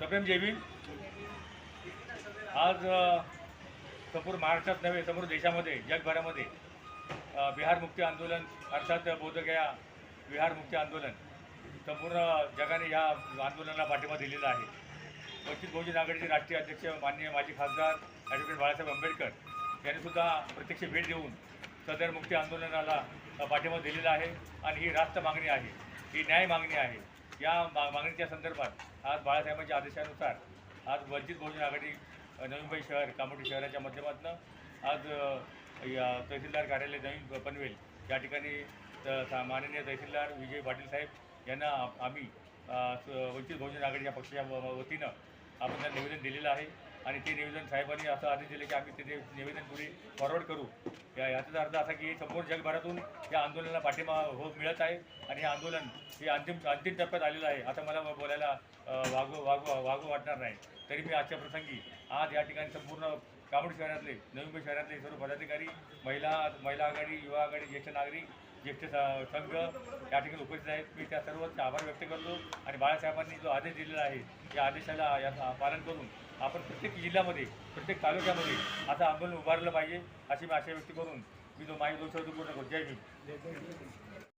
सप्रेम जयवीन आज अ, संपूर्ण महाराष्ट्रात नव्हे संपूर्ण देशामध्ये जगभरामध्ये बिहार मुक्ती आंदोलन अर्थात बोधगया बिहार मुक्ती आंदोलन संपूर्ण जगाने या आंदोलनाला पाठिंबा दिलेला आहे. वंचित बहुजन आघाडीचे राष्ट्रीय अध्यक्ष माननीय माजी खासदार ॲडव्होकेट बाळासाहेब आंबेडकर यांनीसुद्धा प्रत्यक्ष भेट देऊन सदर मुक्ती आंदोलनाला पाठिंबा दिलेला आहे आणि ही रास्त मागणी आहे ही न्याय मागणी आहे. या मा मागणीच्या संदर्भात आज बाळासाहेबांच्या आदेशानुसार आज वंचित बहुजन आघाडी नवी मुंबई शहर कामोटी शहराच्या माध्यमातून आज या तहसीलदार कार्यालय नवीन पनवेल या ठिकाणी त- माननीय तहसीलदार विजय पाटील साहेब यांना आम्ही वंचित बहुजन आघाडीच्या पक्षाच्या व- वतीनं आपण त्यांना निवेदन दिलेलं आहे. आणि ते निवेदन साहेबांनी असं आदेश दिले की आम्ही ते निवेदन पुढे फॉरवर्ड करू. या याचा अर्थ असा की संपूर्ण जगभरातून या आंदोलनाला पाठिंबा हो मिळत आहे आणि हे आंदोलन हे अंतिम अंतिम टप्प्यात आलेलं आहे. आता मला बोलायला वागू वागू वागू वाटणार नाही. तरी मी आजच्या प्रसंगी आज या ठिकाणी संपूर्ण कामोड शहरातले नवी मुंबई शहरातले सर्व पदाधिकारी महिला महिला आघाडी युवा आघाडी ज्येष्ठ नागरिक ज्येष्ठ संघ या ठिकाणी उपस्थित आहेत. मी त्या सर्वांचे आभार व्यक्त करतो आणि बाळासाहेबांनी जो आदेश दिलेला आहे या आदेशाला या पालन करून आपण प्रत्येक जिल्ह्यामध्ये प्रत्येक तालुक्यामध्ये आता आंदोलन उभारलं पाहिजे अशी मी आशा व्यक्त करून मी जो माझी दोन शब्द पूर्ण करतो. जय भीम